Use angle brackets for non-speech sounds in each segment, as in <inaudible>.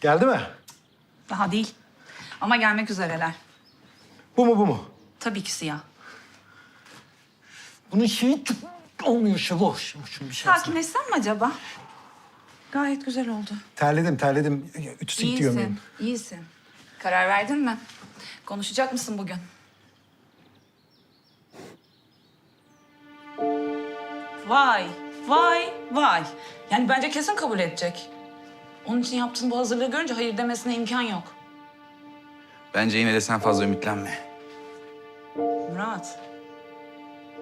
Geldi mi? Daha değil. Ama gelmek üzereler. Bu mu bu mu? Tabii ki siyah. Bunun şeyi çok olmuyor şu bu. Şunu, şunu bir şey yapsana. Sakinleşsen mi acaba? Gayet güzel oldu. Terledim terledim. Ütüsü itiyor İyisin, benim. iyisin. Karar verdin mi? Konuşacak mısın bugün? Vay, vay, vay. Yani bence kesin kabul edecek. Onun için yaptığın bu hazırlığı görünce hayır demesine imkan yok. Bence yine de sen fazla ümitlenme. Murat,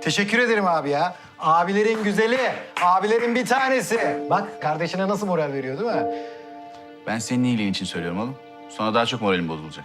Teşekkür ederim abi ya. Abilerin güzeli, abilerin bir tanesi. Bak kardeşine nasıl moral veriyor değil mi? Ben senin iyiliğin için söylüyorum oğlum. Sonra daha çok moralim bozulacak.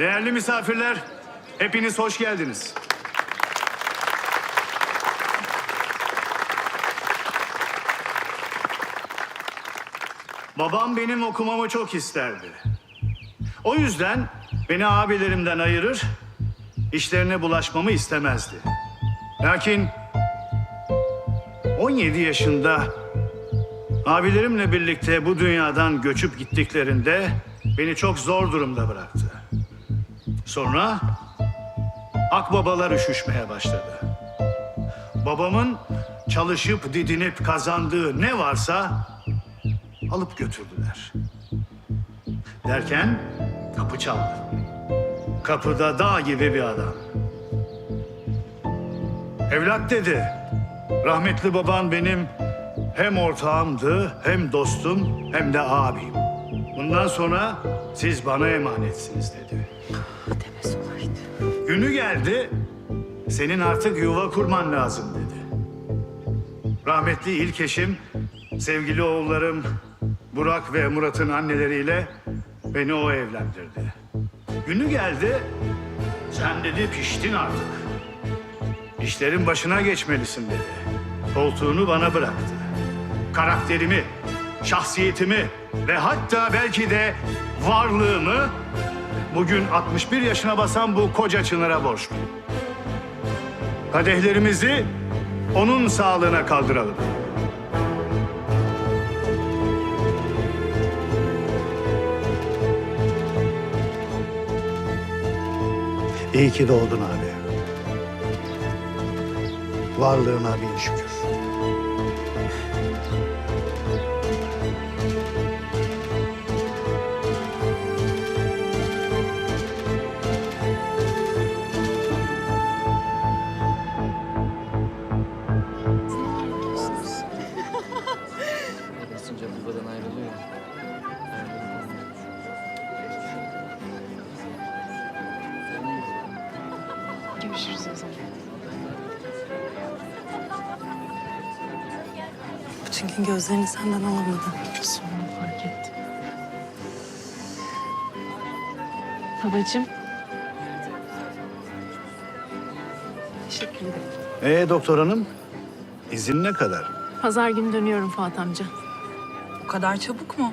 Değerli misafirler, hepiniz hoş geldiniz. Babam benim okumamı çok isterdi. O yüzden beni abilerimden ayırır, işlerine bulaşmamı istemezdi. Lakin 17 yaşında abilerimle birlikte bu dünyadan göçüp gittiklerinde beni çok zor durumda bıraktı. Sonra akbabalar üşüşmeye başladı. Babamın çalışıp didinip kazandığı ne varsa alıp götürdüler. Derken kapı çaldı. Kapıda dağ gibi bir adam. Evlat dedi. Rahmetli baban benim hem ortağımdı, hem dostum, hem de abim. Bundan sonra siz bana emanetsiniz dedi. Günü geldi, senin artık yuva kurman lazım dedi. Rahmetli ilk eşim, sevgili oğullarım Burak ve Murat'ın anneleriyle beni o evlendirdi. Günü geldi, sen dedi piştin artık. İşlerin başına geçmelisin dedi. Koltuğunu bana bıraktı. Karakterimi, şahsiyetimi ve hatta belki de varlığımı bugün 61 yaşına basan bu koca çınara borçluyum. Kadehlerimizi onun sağlığına kaldıralım. İyi ki doğdun abi. Varlığına bin şükür. Gün gözlerini senden alamadım. Sonra fark ettim. Babacığım. Teşekkür ederim. Ee doktor hanım, izin ne kadar? Pazar günü dönüyorum Fuat amca. o kadar çabuk mu?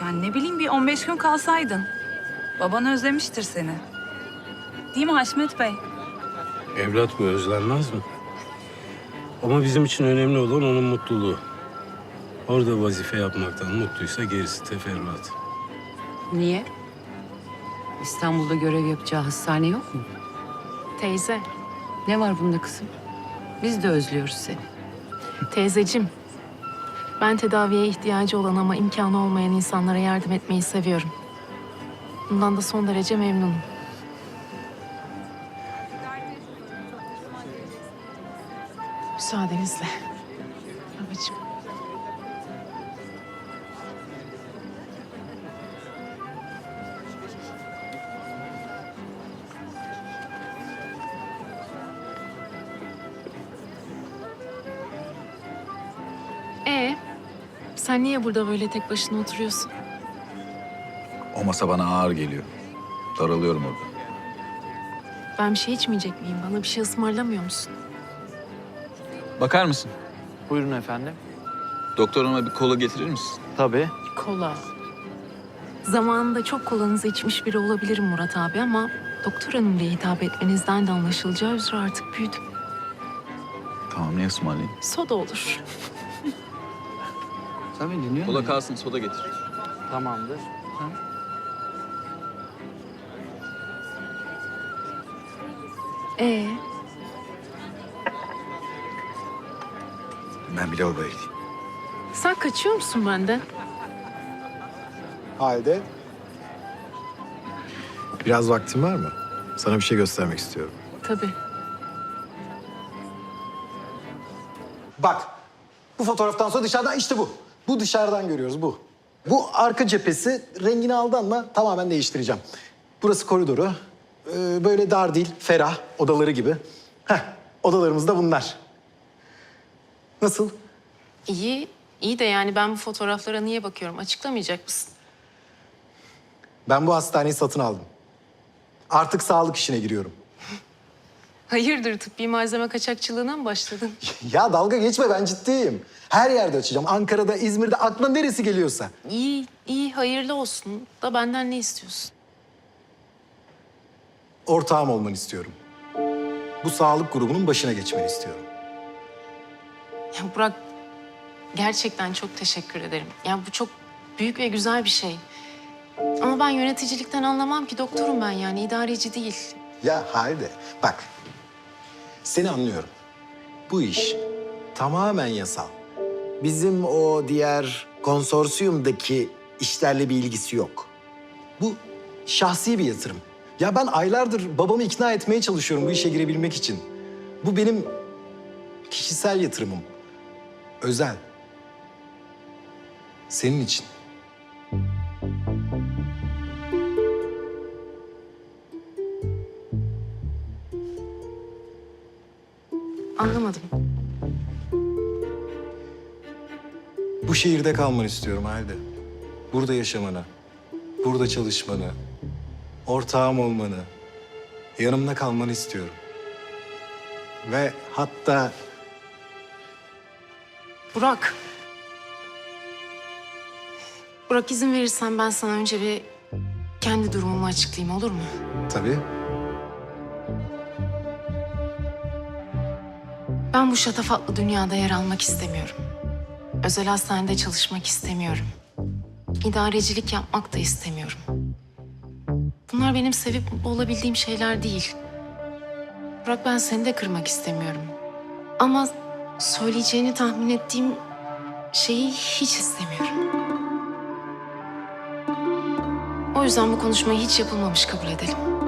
Yani ne bileyim bir 15 gün kalsaydın. Baban özlemiştir seni. Değil mi Haşmet Bey? Evlat bu özlenmez mi? Ama bizim için önemli olan onun mutluluğu. Orada vazife yapmaktan mutluysa gerisi teferruat. Niye? İstanbul'da görev yapacağı hastane yok mu? Teyze, Ne var bunda kızım? Biz de özlüyoruz seni. teyzecim. Ben tedaviye ihtiyacı olan ama imkanı olmayan insanlara yardım etmeyi seviyorum. Bundan da son derece memnunum. Müsaadenizle. Babacığım. Sen niye burada böyle tek başına oturuyorsun? O masa bana ağır geliyor. Daralıyorum orada. Ben bir şey içmeyecek miyim? Bana bir şey ısmarlamıyor musun? Bakar mısın? Buyurun efendim. Doktor hanıma bir kola getirir misin? Tabii. Kola. Zamanında çok kolanızı içmiş biri olabilirim Murat abi ama doktor hanım diye hitap etmenizden de anlaşılacağı üzere artık büyüdüm. Tamam ne ısmarlayayım? Soda olur. <laughs> Sen beni dinliyor Kola musun? kalsın soda getir. Tamamdır. Ee, Ben bir lavaboya gideyim. sen kaçıyor musun benden? Halde. Biraz vaktin var mı? Sana bir şey göstermek istiyorum. Tabii. Bak. Bu fotoğraftan sonra dışarıdan işte bu. Bu dışarıdan görüyoruz bu. Bu arka cephesi rengini aldanma tamamen değiştireceğim. Burası koridoru. Ee, böyle dar değil, ferah odaları gibi. Heh, odalarımız da bunlar. Nasıl? İyi, iyi de yani ben bu fotoğraflara niye bakıyorum? Açıklamayacak mısın? Ben bu hastaneyi satın aldım. Artık sağlık işine giriyorum. Hayırdır tıbbi malzeme kaçakçılığına mı başladın? <laughs> Ya dalga geçme ben ciddiyim. Her yerde açacağım. Ankara'da, İzmir'de aklına neresi geliyorsa. İyi, iyi hayırlı olsun. Da benden ne istiyorsun? Ortağım olmanı istiyorum. Bu sağlık grubunun başına geçmeni istiyorum. Ya Burak gerçekten çok teşekkür ederim. Ya bu çok büyük ve güzel bir şey. Ama ben yöneticilikten anlamam ki doktorum ben yani idareci değil. Ya Halide bak seni anlıyorum. Bu iş tamamen yasal. Bizim o diğer konsorsiyumdaki işlerle bir ilgisi yok. Bu şahsi bir yatırım. Ya ben aylardır babamı ikna etmeye çalışıyorum bu işe girebilmek için. Bu benim kişisel yatırımım. Özel. Senin için. Anlamadım. Bu şehirde kalmanı istiyorum Halide. Burada yaşamanı, burada çalışmanı, ortağım olmanı, yanımda kalmanı istiyorum. Ve hatta Burak. Burak izin verirsen ben sana önce bir kendi durumumu açıklayayım olur mu? tabii Ben bu şatafatlı dünyada yer almak istemiyorum. Özel hastanede çalışmak istemiyorum. İdarecilik yapmak da istemiyorum. Bunlar benim sevip olabildiğim şeyler değil. Burak ben seni de kırmak istemiyorum. Ama söyleyeceğini tahmin ettiğim şeyi hiç istemiyorum. O yüzden bu konuşmayı hiç yapılmamış kabul edelim.